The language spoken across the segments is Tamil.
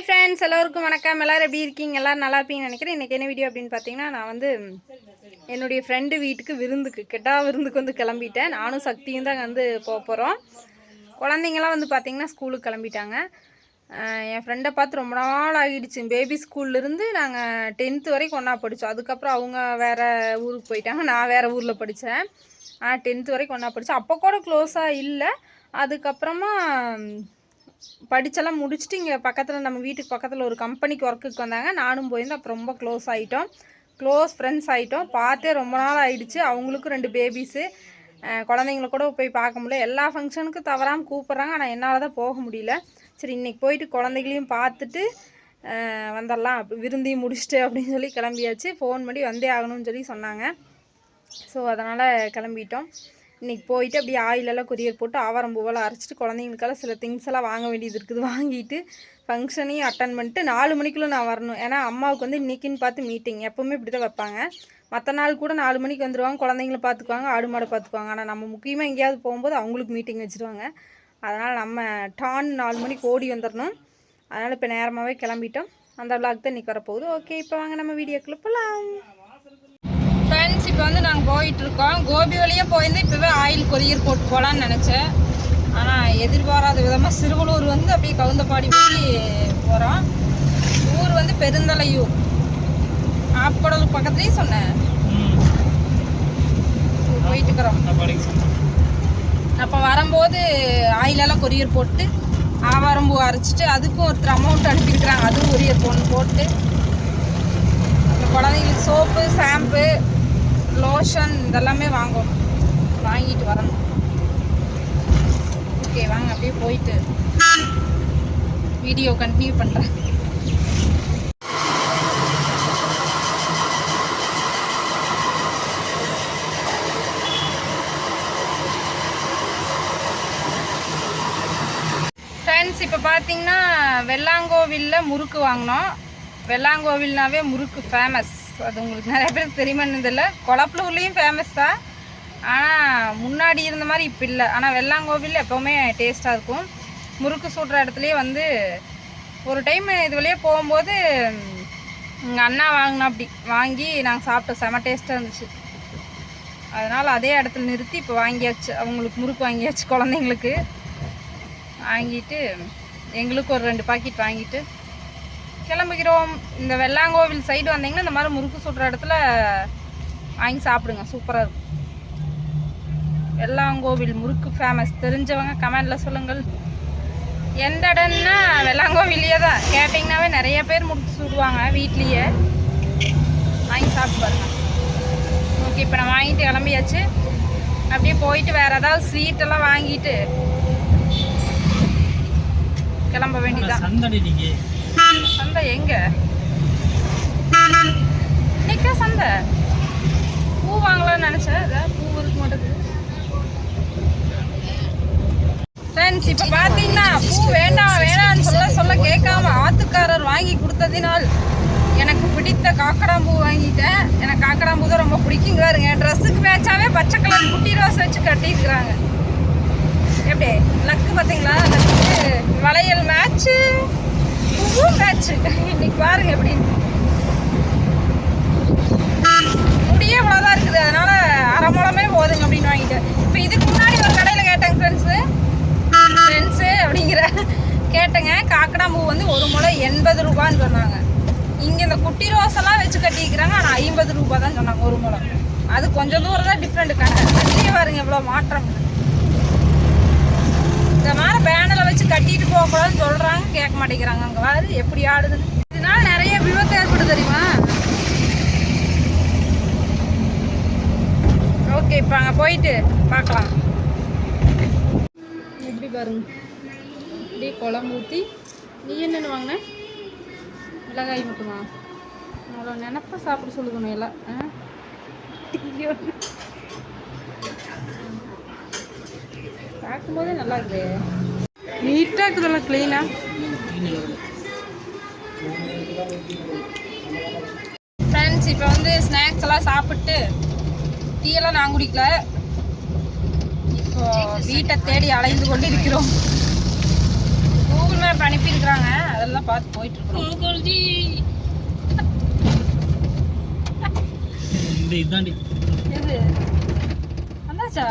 ஹாய் ஃப்ரெண்ட்ஸ் எல்லோருக்கும் வணக்கம். எல்லோரும் எப்படி இருக்கீங்க? எல்லோரும் நல்லா இருப்பீங்கன்னு நினைக்கிறேன். இன்றைக்கி என்ன வீடியோ அப்படின்னு பார்த்தீங்கன்னா நான் வந்து என்னுடைய ஃப்ரெண்டு வீட்டுக்கு விருந்துக்கு கெட்டா விருந்துக்கு வந்து கிளம்பிட்டேன். நானும் சக்தியும் தான் வந்து போக போகிறோம் குழந்தைங்களாம் வந்து பார்த்திங்கன்னா ஸ்கூலுக்கு கிளம்பிட்டாங்க. என் ஃப்ரெண்டை பார்த்து ரொம்ப நாள் ஆகிடுச்சு. பேபி ஸ்கூல்லேருந்து நாங்கள் டென்த்து வரைக்கும் ஒன்றா படித்தோம் அதுக்கப்புறம் அவங்க வேறு ஊருக்கு போயிட்டாங்க. நான் வேறு ஊரில் படித்தேன் ஆனால் டென்த்து வரைக்கும் ஒன்றா படித்தோம் அப்போ கூட க்ளோஸாக இல்லை. அதுக்கப்புறமா படித்தெல்லாம் முடிச்சுட்டு இங்கே பக்கத்தில் நம்ம வீட்டுக்கு பக்கத்தில் ஒரு கம்பெனிக்கு ஒர்க்குக்கு வந்தாங்க. நானும் போயிருந்தேன். அப்போ ரொம்ப க்ளோஸ் ஆகிட்டோம் க்ளோஸ் ஃப்ரெண்ட்ஸ் ஆகிட்டோம் பார்த்தே ரொம்ப நாள் ஆகிடுச்சு அவங்களுக்கும் ரெண்டு பேபிஸு குழந்தைங்கள கூட போய் பார்க்க முடியல. எல்லா ஃபங்க்ஷனுக்கும் தவறாமல் கூப்பிட்றாங்க. ஆனால் என்னால் தான் போக முடியல. சரி இன்னைக்கு போயிட்டு குழந்தைகளையும் பார்த்துட்டு வந்துடலாம் அப்படி விருந்தையும் முடிச்சுட்டு அப்படின்னு சொல்லி கிளம்பியாச்சு. ஃபோன் பண்ணி வந்தே ஆகணும்னு சொல்லி சொன்னாங்க. ஸோ அதனால் கிளம்பிட்டோம். இன்றைக்கி போயிட்டு அப்படியே ஆயிலெல்லாம் கொரியர் போட்டு ஆவாரம் பூவெல்லாம் அரைச்சிட்டு குழந்தைங்களுக்கெல்லாம் சில திங்ஸ் எல்லாம் வாங்க வேண்டியது இருக்குது. வாங்கிட்டு ஃபங்க்ஷனையும் அட்டன் பண்ணிட்டு நாலு மணிக்குள்ளே நான் வரணும். ஏன்னா அம்மாவுக்கு வந்து இன்னைக்குன்னு பார்த்து மீட்டிங் எப்போவுமே இப்படி தான் வைப்பாங்க. மற்ற நாள் கூட நாலு மணிக்கு வந்துடுவாங்க குழந்தைங்கள பார்த்துக்குவாங்க. ஆடு மாடை பார்த்துக்குவாங்க. ஆனால் நம்ம முக்கியமாக எங்கேயாவது போகும்போது அவங்களுக்கு மீட்டிங் வச்சுருவாங்க. அதனால் நம்ம டான் நாலு மணிக்கு ஓடி வந்துடணும் அதனால் இப்போ நேரமாகவே கிளம்பிட்டோம். அந்த விளாக் தான் இன்றைக்கி வரப்போகுது. ஓகே இப்போ வாங்க நம்ம வீடியோக்குள்ளே போகலாம் இப்போ வந்து நாங்கள் போயிட்டு இருக்கோம் கோபி வழியாக போயிருந்து இப்போவே ஆயில் கொரியர் போட்டு போகலான்னு நினச்சேன். ஆனால் எதிர்பாராத விதமாக சிறுவலூர் வந்து அப்படியே கவுந்தப்பாடி போய் போகிறோம் ஊர் வந்து பெருந்தலையூர். ஆப்படல் பக்கத்துலேயும் சொன்னேன். போயிட்டு இருக்கிறோம் அப்போ வரும்போது ஆயிலெல்லாம் கொரியர் போட்டு ஆவாரம்பூ அரைச்சிட்டு அதுக்கும் ஒருத்தர் அமௌண்ட் அனுப்பியிருக்கிறாங்க. அதுவும் கொரியர் போன்னு போட்டு. குழந்தைங்களுக்கு சோப்பு ஷாம்பு லோஷன் இதெல்லாமே வாங்கணும். வாங்கிட்டு வரணும். ஓகே வாங்க அப்படியே போயிட்டு வீடியோ கண்டினியூ பண்ணுறேன் ஃப்ரெண்ட்ஸ் இப்போ பார்த்தீங்கன்னா வெள்ளாங்கோவிலில் முறுக்கு வாங்கினோம். வெள்ளாங்கோவில்னாவே முறுக்கு ஃபேமஸ் ஸோ அது உங்களுக்கு நிறைய பேருக்கு தெரியுமான்னு தெரியல. கொளப்பலூர்லேயும் ஃபேமஸ் தான். ஆனால் முன்னாடி இருந்த மாதிரி இப்போ இல்லை. ஆனால் வெள்ளாங்கோவில் எப்போவுமே டேஸ்ட்டாக இருக்கும். முறுக்கு சுடுற இடத்துலையே வந்து ஒரு டைம் இது வழியே போகும்போது எங்கள் அண்ணா வாங்கினா அப்படி வாங்கி நாங்கள் சாப்பிட்டோம். செம டேஸ்ட்டாக இருந்துச்சு. அதனால் அதே இடத்துல நிறுத்தி இப்போ வாங்கியாச்சு. அவங்களுக்கு முறுக்கு வாங்கியாச்சு குழந்தைங்களுக்கு. வாங்கிட்டு எங்களுக்கு ஒரு ரெண்டு பாக்கெட் வாங்கிட்டு கிளம்புகிறோம். இந்த வெள்ளாங்கோவில் சைடு வந்தீங்கன்னா இந்த மாதிரி முறுக்கு சுடுற இடத்துல வாங்கி சாப்பிடுங்க. சூப்பராக இருக்கும். வெள்ளாங்கோவில் முறுக்கு ஃபேமஸ் தெரிஞ்சவங்க கமெண்டில் சொல்லுங்கள். எந்த இடம்னா வெள்ளாங்கோவிலேயே தான். கேட்டிங்கனாவே நிறைய பேர் முறுக்கு சுடுவாங்க வீட்லேயே. வாங்கி சாப்பிட்டு பாருங்க. ஓகே இப்போ நான் வாங்கிட்டு கிளம்பியாச்சு. அப்படியே போயிட்டு வேறு ஏதாவது ஸ்வீட்டெல்லாம் வாங்கிட்டு கிளம்ப வேண்டியதான் சந்தை எங்க? இன்னைக்கா சந்தை. பூ வாங்கலாம்னு நினச்சேன். அதான் பூ இருக்க மாட்டேங்குது ஃப்ரெண்ட்ஸ் இப்போ பார்த்தீங்கன்னா பூ வேண்டாம் வேணாம்னு சொல்ல சொல்ல கேட்காம ஆத்துக்காரர் வாங்கி கொடுத்ததினால் எனக்கு பிடித்த காக்கடாம்பூ வாங்கிட்டேன். எனக்கு காக்கடாம்பூ தான் ரொம்ப பிடிக்குங்க பாருங்க ட்ரெஸ்ஸுக்கு மேட்சாவே பச்சை கலர் குட்டி ரோஸ் வச்சு கட்டியிருக்கிறாங்க. எப்படி? லக்கு பார்த்தீங்களா? லக்கு வளையல் மேட்ச்சு பூவும் மேட்ச்சு இன்னைக்கு பாருங்க எப்படி. முடியே இவ்வளோதான் இருக்குது. அதனால அரை மூலமே போதுங்க அப்படின்னு வாங்கிட்டு. இப்போ இதுக்கு முன்னாடி ஒரு கடையில் கேட்டேங்க ஃப்ரெண்ட்ஸு ஃப்ரெண்ட்ஸு அப்படிங்கிற. கேட்டேங்க. காக்கடா பூ வந்து ஒரு முளை எண்பது ரூபான்னு சொன்னாங்க. இங்கே இந்த குட்டி ரோஸெல்லாம் வச்சு கட்டிக்கிறாங்க ஆனால் ஐம்பது ரூபா தான் சொன்னாங்க ஒரு முளை அது கொஞ்சம் தூரம் தான் டிஃப்ரெண்ட் கடை பாருங்க எவ்வளோ மாற்றம் இந்த மாதிரி பேனலை வச்சு கட்டிட்டு போகக்கூடாதுன்னு சொல்கிறாங்க கேட்க மாட்டேங்கிறாங்க. அங்கே வாரு எப்படி ஆடுதுன்னு இதனால நிறைய விபத்து ஏற்படுது தெரியுமா? ஓகே இப்போ அங்கே போயிட்டு பார்க்கலாம். எப்படி பாருங்க. அப்படியே குழம்பு ஊற்றி நீ என்னென்னு வாங்கின மிளகாய் மட்டுமா? அவ்வளோ நினப்ப சாப்பிட சொல்லுக்கணும் எல்லாம். ஆ? ஐயோ. பார்க்கும்போதே நல்லா இருக்குது நீட்டாக இருக்குதுல்ல க்ளீனாக ஃப்ரெண்ட்ஸ் இப்போ வந்து ஸ்நாக்ஸ் எல்லாம் சாப்பிட்டு டீ எல்லாம் நான் குடிக்கல. இப்போ வீட்டை தேடி அலைந்து கொண்டு இருக்கிறோம் கூகுள் மேப் அனுப்பியிருக்கிறாங்க. அதெல்லாம் பார்த்து போயிட்டு இருக்கோம் இந்த இதாண்டி. எது? வந்தாச்சா?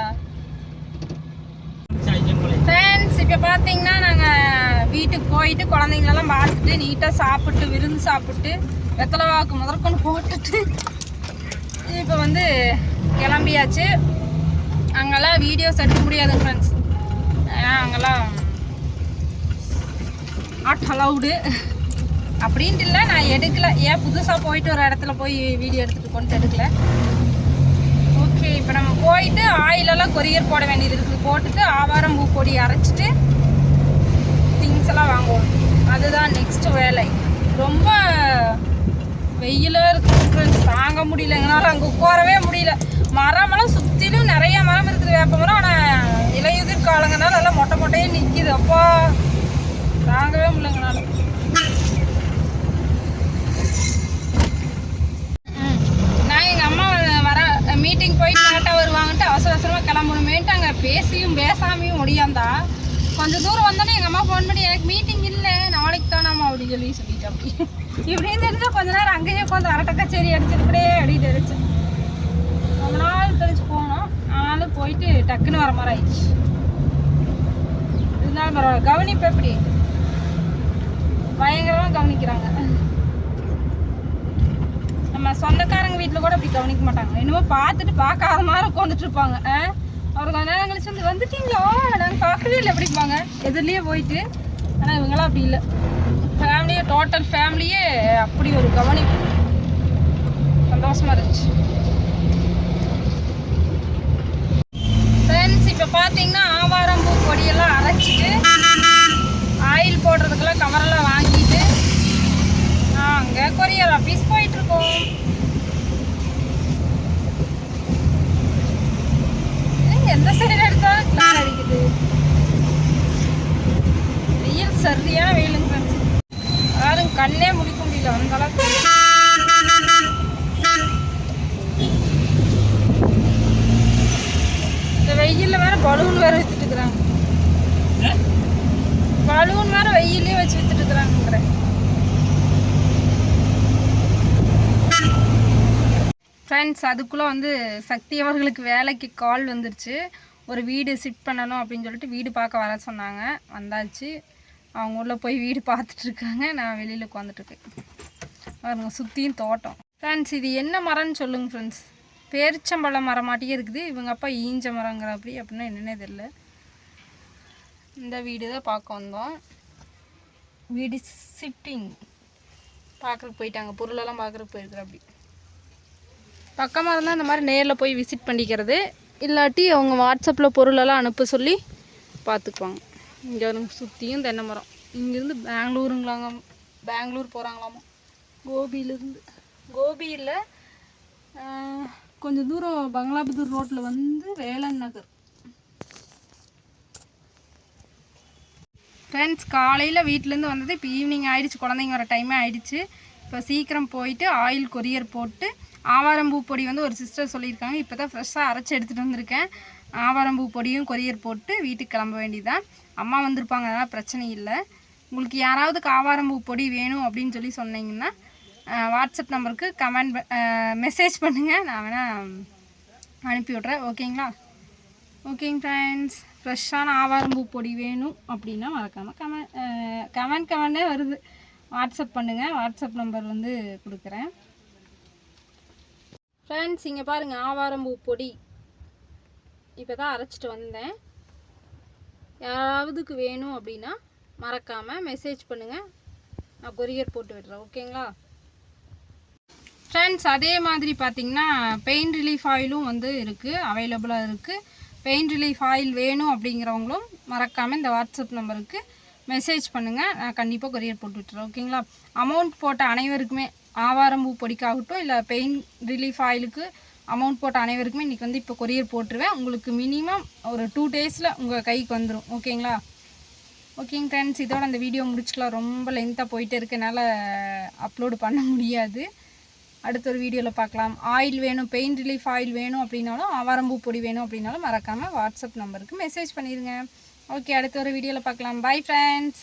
ஃப்ரெண்ட்ஸ் இப்போ பார்த்தீங்கன்னா நாங்கள் வீட்டுக்கு போயிட்டு குழந்தைங்களெல்லாம் பார்த்துட்டு நீட்டாக சாப்பிட்டு விருந்து சாப்பிட்டு வெத்தலை வாக்கு முதற்கொண்டு போட்டுட்டு இப்போ வந்து கிளம்பியாச்சு. அங்கெல்லாம் வீடியோஸ் எடுக்க முடியாது ஃப்ரெண்ட்ஸ் ஏன்னா அங்கெல்லாம் நாட் அலவுடு அப்படின்ட்டு இல்லை நான் எடுக்கல. ஏன் புதுசாக போயிட்டு ஒரு இடத்துல போய் வீடியோ எடுத்துகிட்டு கொண்டு எடுக்கல? போயிட்டு ஆயிலெல்லாம் கொரியர் போட வேண்டியது இருக்குது. போட்டுட்டு ஆவாரம் பூ பொடி அரைச்சிட்டு திங்ஸ் எல்லாம் வாங்குவோம். அதுதான் நெக்ஸ்ட்டு வேலை. ரொம்ப வெயிலாக இருக்குது தாங்க முடியல. எங்களால் அங்கே உட்காரவே முடியல. மரமெல்லாம் சுற்றிலும் நிறைய மரம் இருக்குது வேப்ப மரம் ஆனால் இலையுதிர் காலங்கனால எல்லாம் மொட்டை மொட்டையே நிற்கிது அப்பா தாங்கவே முடியல எங்களால் ம். நான் எங்கள் அம்மா வர மீட்டிங் போயிட்டு லேட்டாக வருவாங்கன்ட்டு அவசர அவசரமாக அங்கே பேசியும் பேசாமையும் முடியாந்தா கொஞ்சம் தூரம் வந்தோன்னே எங்கள் அம்மா ஃபோன் பண்ணி எனக்கு மீட்டிங் இல்லை நாளைக்கு தானாமா அப்படின்னு சொல்லி சொல்லிட்டேன் அப்படி இப்படின்னு தெரிஞ்சு கொஞ்ச நேரம் அங்கேயே உட்காந்து அரட்டக்கச்சேரி கச்சேரி அப்படியே அப்படின்னு தெரிஞ்சு. ரொம்ப நாள் கழிச்சு போனோம். ஆனாலும் போயிட்டு டக்குன்னு வர மாதிரி ஆயிடுச்சு. இருந்தாலும் பரவாயில்ல. கவனிப்பு எப்படி? பயங்கரமாக கவனிக்கிறாங்க. நம்ம சொந்தக்காரங்க வீட்டில் கூட அப்படி கவனிக்க மாட்டாங்க. இன்னமும் பார்த்துட்டு பார்க்காத மாதிரி உட்காந்துட்டு இருப்பாங்க. ஆ? அவர் கொஞ்ச நேரம் கழிச்சு வந்து வந்துட்டீங்களா? நாங்கள் பார்க்கவே இல்லை. எப்படிப்பாங்க எதிர்லேயே போயிட்டு. ஆனால் இவங்களாம் அப்படி இல்லை. ஃபேமிலியே டோட்டல் ஃபேமிலியே அப்படி ஒரு கவனிப்பு. சந்தோஷமா இருந்துச்சு. ஃப்ரெண்ட்ஸ் இப்போ பார்த்தீங்கன்னா ஆவாரம்பூ பொடியெல்லாம் அரைச்சிட்டு ஆயில் போடுறதுக்கெல்லாம் கவரெல்லாம் வாங்கிட்டு அங்கே கொரியர் ஆஃபீஸ் போயிட்டு இருக்கோம் ஏங்க, எந்த சைடு எடுத்தாலும் கிளார் அடிக்குது. வெயில் சரியான வெயிலுங்க. யாரும் கண்ணே முடிக்க முடியல. அந்த அளவுக்கு வெயில். இந்த வெயில்ல வேற பலூன் வேற வித்துட்டு இருக்கிறாங்க பலூன் வேற வெயிலே வச்சு வித்துட்டு இருக்கிறாங்கிறேன் ஃப்ரெண்ட்ஸ் அதுக்குள்ளே வந்து சக்தி அவர்களுக்கு வேலைக்கு கால் வந்துருச்சு. ஒரு வீடு ஷிஃப்ட் பண்ணணும் அப்படின்னு சொல்லிட்டு வீடு பார்க்க வர சொன்னாங்க. வந்தாச்சு. அவங்க உள்ளே போய் வீடு பார்த்துட்ருக்காங்க நான் வெளியில் உட்காந்துட்ருக்கேன் பாருங்க சுற்றியும் தோட்டம். ஃப்ரெண்ட்ஸ் இது என்ன மரம்னு சொல்லுங்க ஃப்ரெண்ட்ஸ் பேரிச்சம்பழம் மரம் மாட்டியே இருக்குது. இவங்க அப்பா ஈஞ்ச மரங்கிற அப்படி அப்படின்னா என்னன்னே தெரில இந்த வீடு தான் பார்க்க வந்தோம். வீடு ஷிஃப்டிங் பார்க்குறக்கு போயிட்டாங்க. பொருளெல்லாம் பார்க்குறக்கு போயிருக்குற அப்படி பக்கமாக இருந்தால் இந்த மாதிரி நேரில் போய் விசிட் பண்ணிக்கிறது. இல்லாட்டி அவங்க வாட்ஸ்அப்பில் பொருளெல்லாம் அனுப்ப சொல்லி பார்த்துக்குவாங்க இங்கே வந்து சுற்றியும் தென்னை மரம் இங்கேருந்து பெங்களூருங்களாங்க பெங்களூர் போகிறாங்களாமா கோபியிலேருந்து. கோபியில் கொஞ்சம் தூரம் பங்களாபுதூர் ரோட்டில் வந்து வேலன் நகர். ஃப்ரெண்ட்ஸ் காலையில் வீட்டிலேருந்து வந்தது இப்போ ஈவினிங் ஆயிடுச்சு குழந்தைங்க வர டைமே ஆயிடுச்சு. இப்போ சீக்கிரம் போயிட்டு ஆயில் கொரியர் போட்டு ஆவாரம்பூ பொடி வந்து ஒரு சிஸ்டர் சொல்லியிருக்காங்க. இப்போ தான் ஃப்ரெஷ்ஷாக அரைச்சி எடுத்துகிட்டு வந்திருக்கேன். ஆவாரம்பூ பொடியும் கொரியர் போட்டு வீட்டுக்கு கிளம்ப வேண்டியதான் அம்மா வந்திருப்பாங்க அதனால் பிரச்சனை இல்லை. உங்களுக்கு யாராவது ஆவாரம்பூ பொடி வேணும் அப்படின்னு சொல்லி சொன்னீங்கன்னா வாட்ஸ்அப் நம்பருக்கு கமெண்ட் மெசேஜ் பண்ணுங்கள் நான் வேணால் அனுப்பி விட்றேன். ஓகேங்களா? ஓகேங்க ஃப்ரெண்ட்ஸ் ஃப்ரெஷ்ஷான ஆவாரம்பூ பொடி வேணும் அப்படின்னா மறக்காமல் கமெண்ட் கமெண்ட் கமெண்டே வருது. வாட்ஸ்அப் பண்ணுங்கள் வாட்ஸ்அப் நம்பர் வந்து கொடுக்குறேன். ஃப்ரெண்ட்ஸ் இங்கே பாருங்கள் ஆவாரம்பூ பொடி. இப்போ தான் அரைச்சிட்டு வந்தேன். யாராவதுக்கு வேணும் அப்படின்னா மறக்காமல் மெசேஜ் பண்ணுங்கள் நான் கொரியர் போட்டு விடுறேன் ஓகேங்களா ஃப்ரெண்ட்ஸ் அதே மாதிரி பார்த்திங்கன்னா பெயின் ரிலீஃப் ஆயிலும் வந்து இருக்குது அவைலபிளாக இருக்குது பெயின் ரிலீஃப் ஆயில் வேணும் அப்படிங்கிறவங்களும் மறக்காமல் இந்த வாட்ஸ்அப் நம்பருக்கு மெசேஜ் பண்ணுங்கள் நான் கண்டிப்பாக கொரியர் போட்டு விட்டுறேன் ஓகேங்களா அமௌண்ட் போட்ட அனைவருக்குமே ஆவாரம்பூ பொடிக்காகட்டும் இல்லை பெயின் ரிலீஃப் ஆயிலுக்கு அமௌண்ட் போட்ட அனைவருக்குமே இன்றைக்கி வந்து இப்போ கொரியர் போட்டுருவேன். உங்களுக்கு மினிமம் ஒரு டூ டேஸில் உங்கள் கைக்கு வந்துடும் ஓகேங்களா ஓகேங்க ஃப்ரெண்ட்ஸ் இதோட அந்த வீடியோ முடிச்சுக்கலாம். ரொம்ப லென்த்தாக போயிட்டே இருக்கனால அப்லோடு பண்ண முடியாது. அடுத்த ஒரு வீடியோவில் பார்க்கலாம். ஆயில் வேணும் பெயின் ரிலீஃப் ஆயில் வேணும் அப்படின்னாலும் ஆவாரம்பூ பொடி வேணும் அப்படின்னாலும் மறக்காமல் வாட்ஸ்அப் நம்பருக்கு மெசேஜ் பண்ணிடுங்க ஓகே அடுத்த ஒரு வீடியோவில் பார்க்கலாம். Bye friends